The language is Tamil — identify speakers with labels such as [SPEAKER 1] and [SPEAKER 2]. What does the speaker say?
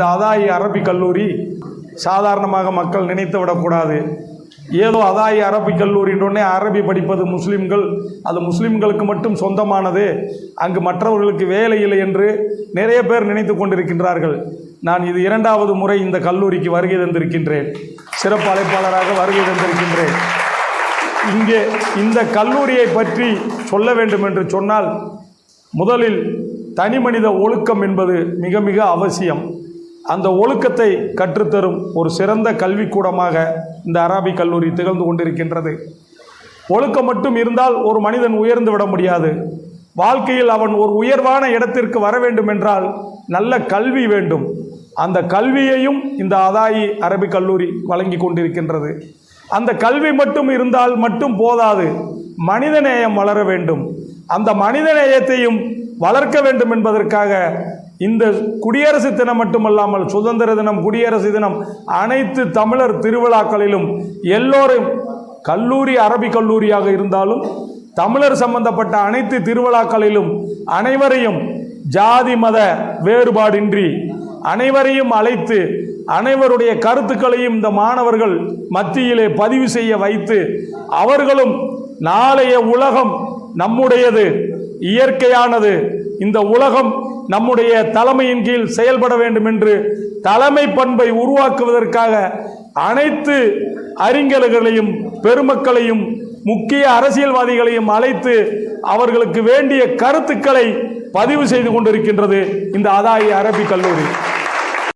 [SPEAKER 1] இந்த அதாயி அரபி கல்லூரி சாதாரணமாக மக்கள் நினைத்து விடக்கூடாது. ஏதோ அதாயி அரபி கல்லூரின்றோடனே அரபி படிப்பது முஸ்லீம்கள் அது முஸ்லீம்களுக்கு மட்டும் சொந்தமானது. அங்கு மற்றவர்களுக்கு வேலை இல்லை என்று நிறைய பேர் நினைத்து கொண்டிருக்கின்றார்கள். நான் இது இரண்டாவது முறை இந்த கல்லூரிக்கு வருகை தந்திருக்கின்றேன். சிறப்பு அழைப்பாளராக வருகை தந்திருக்கின்றேன். இங்கே இந்த கல்லூரியை பற்றி சொல்ல வேண்டும் என்று சொன்னால் முதலில் தனி மனித ஒழுக்கம் என்பது மிக மிக அவசியம். அந்த ஒழுக்கத்தை கற்றுத்தரும் ஒரு சிறந்த கல்விக்கூடமாக இந்த அராபி கல்லூரி திகழ்ந்து கொண்டிருக்கின்றது. ஒழுக்கம் மட்டும் இருந்தால் ஒரு மனிதன் உயர்ந்து விட முடியாது. வாழ்க்கையில் அவன் ஒரு உயர்வான இடத்திற்கு வர வேண்டும் என்றால் நல்ல கல்வி வேண்டும். அந்த கல்வியையும் இந்த அதாயி அரபிக் கல்லூரி வழங்கி கொண்டிருக்கின்றது. அந்த கல்வி மட்டும் இருந்தால் மட்டும் போதாது. மனிதநேயம் வளர வேண்டும். அந்த மனிதநேயத்தையும் வளர்க்க வேண்டும் என்பதற்காக இந்த குடியரசு தினம் மட்டுமல்லாமல் சுதந்திர தினம் குடியரசு தினம் அனைத்து தமிழர் திருவிழாக்களிலும் எல்லோரும் கல்லூரி அரபி கல்லூரியாக இருந்தாலும் தமிழர் சம்பந்தப்பட்ட அனைத்து திருவிழாக்களிலும் அனைவரையும் ஜாதி மத வேறுபாடின்றி அனைவரையும் அழைத்து அனைவருடைய கருத்துக்களையும் இந்த மாணவர்கள் மத்தியிலே பதிவு செய்ய வைத்து அவர்களும் நாளைய உலகம் நம்முடையது இயற்கையானது. இந்த உலகம் நம்முடைய தலைமையின் கீழ் செயல்பட வேண்டும் என்று தலைமை பண்பை உருவாக்குவதற்காக அனைத்து அறிஞர்களையும் பெருமக்களையும் முக்கிய அரசியல்வாதிகளையும் அழைத்து அவர்களுக்கு வேண்டிய கருத்துக்களை பதிவு செய்து கொண்டிருக்கின்றது இந்த அதாயி அரபி கல்லூரி.